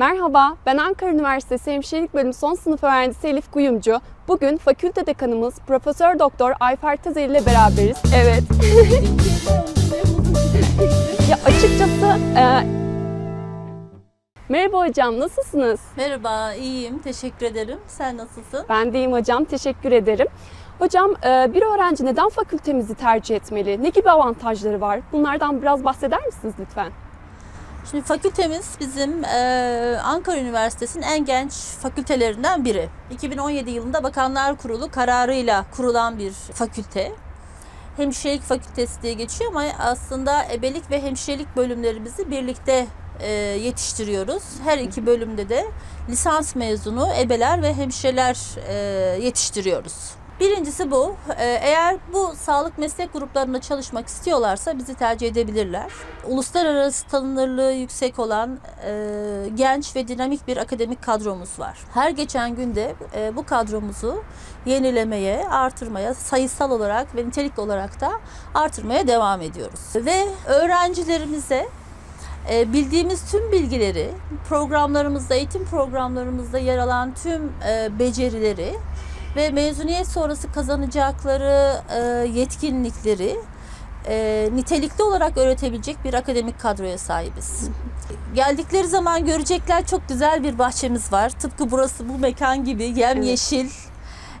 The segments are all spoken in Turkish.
Merhaba, ben Ankara Üniversitesi Hemşirelik Bölümü son sınıf öğrencisi Elif Kuyumcu. Bugün fakülte dekanımız Profesör Doktor Ayfer Tezer ile beraberiz. Evet. ya açıkçası e, Merhaba hocam, nasılsınız? Merhaba, iyiyim. Teşekkür ederim. Sen nasılsın? Ben deyim hocam, teşekkür ederim. Hocam, e, bir öğrenci neden fakültemizi tercih etmeli? Ne gibi avantajları var? Bunlardan biraz bahseder misiniz lütfen? Şimdi fakültemiz bizim e, Ankara Üniversitesi'nin en genç fakültelerinden biri. 2017 yılında Bakanlar Kurulu kararıyla kurulan bir fakülte. Hemşirelik Fakültesi diye geçiyor ama aslında ebelik ve hemşirelik bölümlerimizi birlikte e, yetiştiriyoruz. Her iki bölümde de lisans mezunu ebeler ve hemşireler e, yetiştiriyoruz. Birincisi bu. Ee, Eğer bu sağlık meslek gruplarında çalışmak istiyorlarsa bizi tercih edebilirler. Uluslararası tanınırlığı yüksek olan e, genç ve dinamik bir akademik kadromuz var. Her geçen günde e, bu kadromuzu yenilemeye, artırmaya, sayısal olarak ve nitelik olarak da artırmaya devam ediyoruz. Ve öğrencilerimize e, bildiğimiz tüm bilgileri, programlarımızda, eğitim programlarımızda yer alan tüm e, becerileri ve mezuniyet sonrası kazanacakları e, yetkinlikleri e, nitelikli olarak öğretebilecek bir akademik kadroya sahibiz. Geldikleri zaman görecekler çok güzel bir bahçemiz var. Tıpkı burası bu mekan gibi yemyeşil,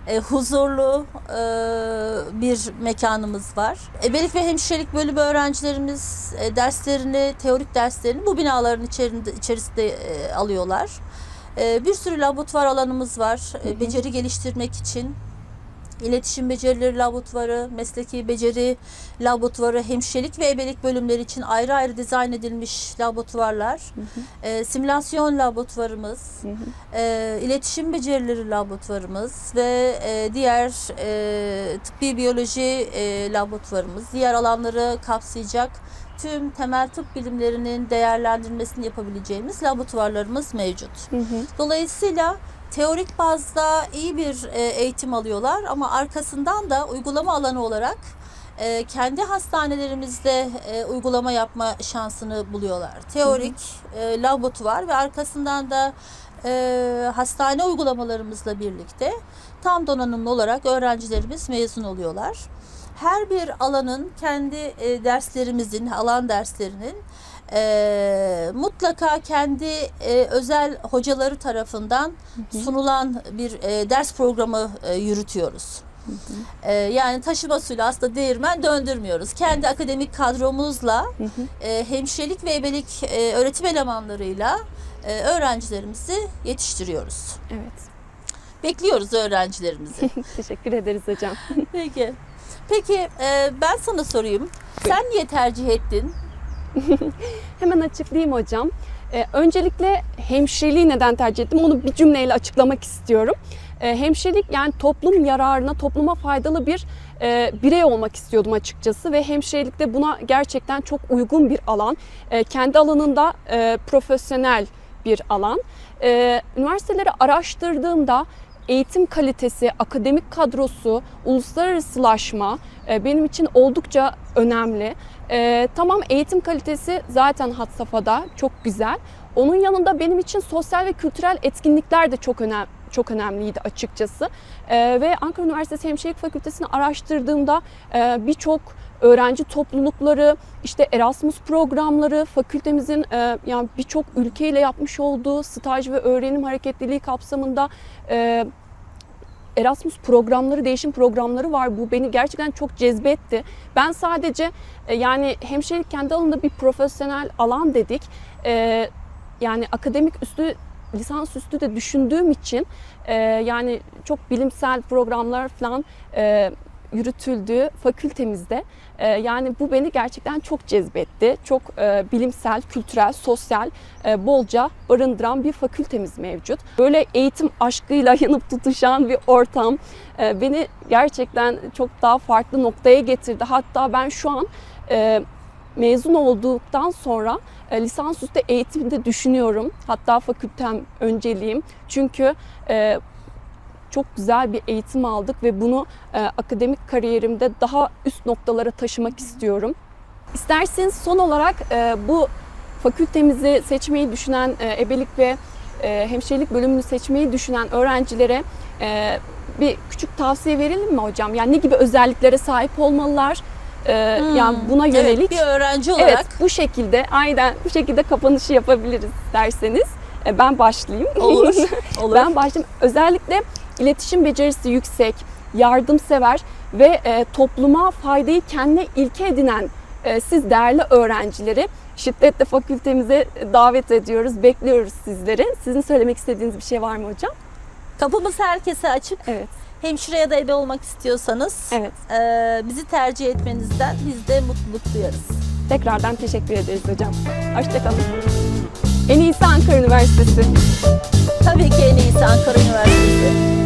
e, huzurlu e, bir mekanımız var. Ebelik ve hemşirelik bölümü öğrencilerimiz e, derslerini, teorik derslerini bu binaların içerisinde, içerisinde e, alıyorlar. E, bir sürü laboratuvar alanımız var. E, beceri geliştirmek için. İletişim becerileri laboratuvarı, mesleki beceri laboratuvarı, hemşirelik ve ebelik bölümleri için ayrı ayrı dizayn edilmiş laboratuvarlar. E, simülasyon laboratuvarımız, e, iletişim becerileri laboratuvarımız ve e, diğer e, tıbbi biyoloji e, laboratuvarımız, diğer alanları kapsayacak tüm temel tıp bilimlerinin değerlendirmesini yapabileceğimiz laboratuvarlarımız mevcut. Dolayısıyla teorik bazda iyi bir e, eğitim alıyorlar ama arkasından da uygulama alanı olarak e, kendi hastanelerimizde e, uygulama yapma şansını buluyorlar. Teorik, e, laboratuvar ve arkasından da e, hastane uygulamalarımızla birlikte tam donanımlı olarak öğrencilerimiz mezun oluyorlar. Her bir alanın kendi e, derslerimizin, alan derslerinin e, mutlaka kendi e, özel hocaları tarafından sunulan bir e, ders programı e, yürütüyoruz. E, yani taşıma suyla aslında değirmen döndürmüyoruz. Kendi akademik kadromuzla e, hemşirelik ve ebelik e, öğretim elemanlarıyla e, öğrencilerimizi yetiştiriyoruz. Evet, Bekliyoruz öğrencilerimizi. teşekkür ederiz hocam. Peki. Peki e, ben sana sorayım. Sen niye tercih ettin? Hemen açıklayayım hocam. Ee, öncelikle hemşireliği neden tercih ettim onu bir cümleyle açıklamak istiyorum. Ee, hemşirelik yani toplum yararına, topluma faydalı bir e, birey olmak istiyordum açıkçası ve hemşirelik de buna gerçekten çok uygun bir alan. E, kendi alanında e, profesyonel bir alan. E, üniversiteleri araştırdığımda eğitim kalitesi, akademik kadrosu, uluslararasılaşma e, benim için oldukça önemli. E, tamam eğitim kalitesi zaten had safhada, çok güzel. Onun yanında benim için sosyal ve kültürel etkinlikler de çok önemli çok önemliydi açıkçası. E, ve Ankara Üniversitesi Hemşirelik Fakültesini araştırdığımda e, birçok öğrenci toplulukları, işte Erasmus programları, fakültemizin e, yani birçok ülkeyle yapmış olduğu staj ve öğrenim hareketliliği kapsamında e, Erasmus programları, değişim programları var. Bu beni gerçekten çok cezbetti. Ben sadece yani hemşirelik kendi alanında bir profesyonel alan dedik. Yani akademik üstü lisans üstü de düşündüğüm için e, yani çok bilimsel programlar falan e, yürütüldüğü fakültemizde e, yani bu beni gerçekten çok cezbetti. Çok e, bilimsel, kültürel, sosyal e, bolca barındıran bir fakültemiz mevcut. Böyle eğitim aşkıyla yanıp tutuşan bir ortam e, beni gerçekten çok daha farklı noktaya getirdi. Hatta ben şu an e, mezun olduktan sonra e, lisansüstü eğitimde düşünüyorum. Hatta fakültem önceliğim. Çünkü e, çok güzel bir eğitim aldık ve bunu e, akademik kariyerimde daha üst noktalara taşımak istiyorum. İsterseniz son olarak e, bu fakültemizi seçmeyi düşünen, e, ebelik ve e, hemşirelik bölümünü seçmeyi düşünen öğrencilere e, bir küçük tavsiye verelim mi hocam? Yani ne gibi özelliklere sahip olmalılar? E, Yani buna Evet, yönelik. bir öğrenci olarak Evet, bu şekilde aynen bu şekilde kapanışı yapabiliriz derseniz e, ben başlayayım. olur. olur. ben başlayayım. Özellikle iletişim becerisi yüksek, yardımsever ve e, topluma faydayı kendine ilke edinen e, siz değerli öğrencileri şiddetle fakültemize davet ediyoruz, bekliyoruz sizleri. Sizin söylemek istediğiniz bir şey var mı hocam? Kapımız herkese açık. Evet, Hemşire ya da ebe olmak istiyorsanız evet. e, bizi tercih etmenizden biz de mutluluk duyarız. Tekrardan teşekkür ederiz hocam. Hoşçakalın. En iyisi Ankara Üniversitesi. Tabii ki en iyisi Ankara Üniversitesi.